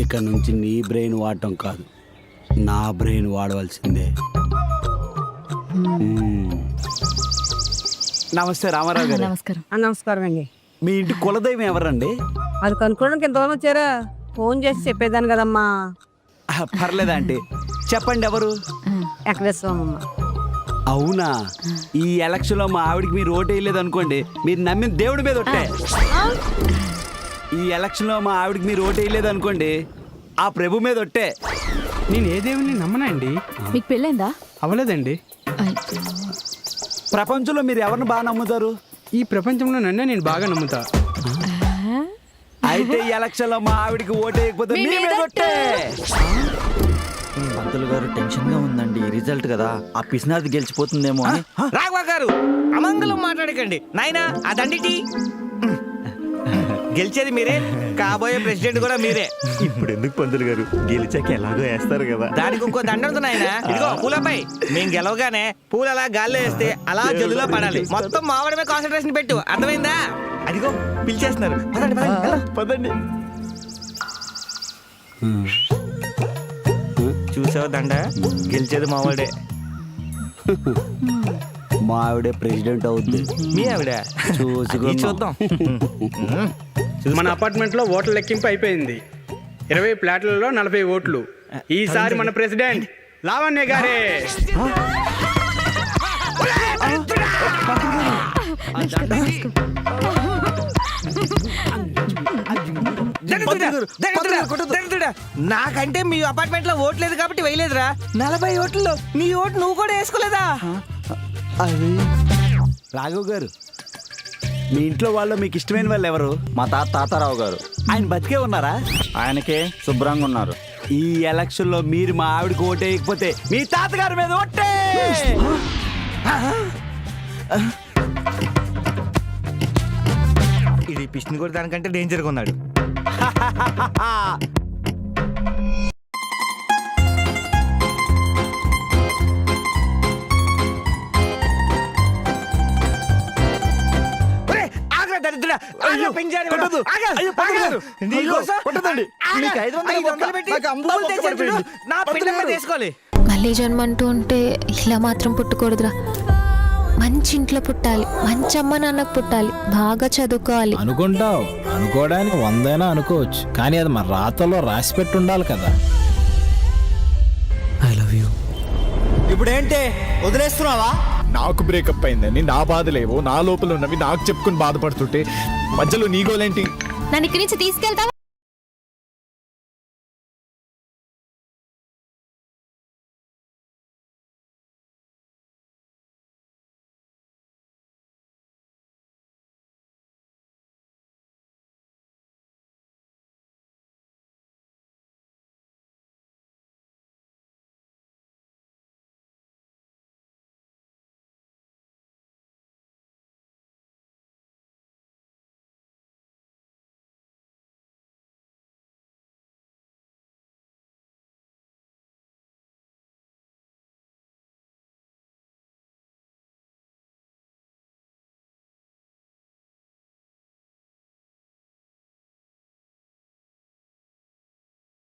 ఇక నుంచి నీ బ్రెయిన్ వాడటం కాదు. నా బ్రెయిన్ వాడవలసిందే. నమస్తే రామారావు గారు. నమస్కారం. ఆ, నమస్కారం అండి. మీ ఇంటి కులదైవం ఎవరండి? అది కనుక్కోవడానికి ఎంత దూరం వచ్చారా ఫోన్ చేసి చెప్పేదాన్ని కదమ్మా. ఆ, పర్లేదా ఆంటీ చెప్పండి ఎవరు? వెంకటేశ్వరమ్మ. అవునా? ఈ ఎలక్షన్లో మా ఆవిడకి మీరు ఓటు వేయలేదు అనుకోండి మీరు నమ్మిన దేవుడి మీద ఒట్టే. ఈ ఎలక్షన్లో మా ఆవిడకి మీరు ఓటు వేయలేదు అనుకోండి ఆ ప్రభు మీద ఒట్టే. నేను ఏ దేవుని నమ్మనండి? మీకు పెళ్ళైందా? అవ్వలేదండి. ప్రపంచంలో మీరు ఎవరిని బాగా నమ్ముతారు? ఈ ప్రపంచంలో నన్నే నేను బాగా నమ్ముతా. అయితే ఈ ఎలక్షన్లో మా ఆవిడకి ఓటు వేయకపోతే మీ మీద ఒట్టే. పంతులు గారు టెన్షన్గా ఉందండి. రిజల్ట్ కదా. ఆ పిసినాది గెలిచిపోతుందేమో అని. రాఘవ గారు అమంగళం మాట్లాడకండి. నాయనా ఆ దండిటి. గెలిచేది మీరే కాబోయే ప్రెసిడెంట్ కూడా మీరే. ఇప్పుడు ఎందుకు పంతులు గారు? గెలిచాక ఎలాగో వేస్తారు కదా. దానికి ఇంకో దండ ఉంది నాయన ఇదిగో పూలపై. మేము గెలవగానే పూలు అలా గాల్లో వేస్తే అలా జల్లులో పడాలి. మొత్తం మావిడమే కాన్సన్ట్రేషన్ పెట్టు. అర్థమైందా? అదిగో పిలిచేస్తున్నారు. పదండి పదండి చూసావా దండ? గెలిచేది మావాడే. మా ఆవిడే ప్రెసిడెంట్ అవుద్ది. మీ ఆవిడ. అది చూద్దాం. మన అపార్ట్మెంట్లో ఓట్ల లెక్కింపు అయిపోయింది. ఇరవై ప్లాట్లలో నలభై ఓట్లు. ఈసారి మన ప్రెసిడెంట్ లావణ్య గారే. నాకంటే మీ అపార్ట్మెంట్లో ఓట్లేదు కాబట్టి వేయలేదురా. నలభై ఓట్లలో నీ ఓటు నువ్వు కూడా వేసుకోలేదా? రాఘవ్ గారు మీ ఇంట్లో వాళ్ళు మీకు ఇష్టమైన వాళ్ళు ఎవరు? మా తాత తాతారావు గారు. ఆయన బతికే ఉన్నారా? ఆయనకే శుభ్రంగా ఉన్నారు. ఈ ఎలక్షన్లో మీరు మా ఆవిడకి ఓటు వేయకపోతే మీ తాతగారి మీద ఒట్టే ఇది పిష్ని కూడా దానికంటే డేంజర్గా ఉన్నాడు. అయ్యో. నీకోసం. మీకు ఐదు వందలు ఐదు వందలు పెట్టి నాకు. నా మళ్ళీ జన్మ అంటూ ఉంటే ఇలా మాత్రం పుట్టకూడదురా. మంచి ఇంట్లో పుట్టాలి. మంచి అమ్మ నాన్నకు పుట్టాలి. బాగా చదువుకోవాలి. అనుకుంటావు. అనుకోవడానికి వందైనా అనుకోవచ్చు. కానీ అది మన రాతలో రాసి పెట్టి ఉండాలి కదా ఇప్పుడేంటి? వదిలేస్తున్నావా? నాకు బ్రేకప్ అయిందని నా బాధలేవో నా లోపల ఉన్నవి నాకు చెప్పుకుని బాధపడుతుంటే మధ్యలో నీ గోలేంటి నన్ను ఇక్కడి నుంచి తీసుకెళ్తావా?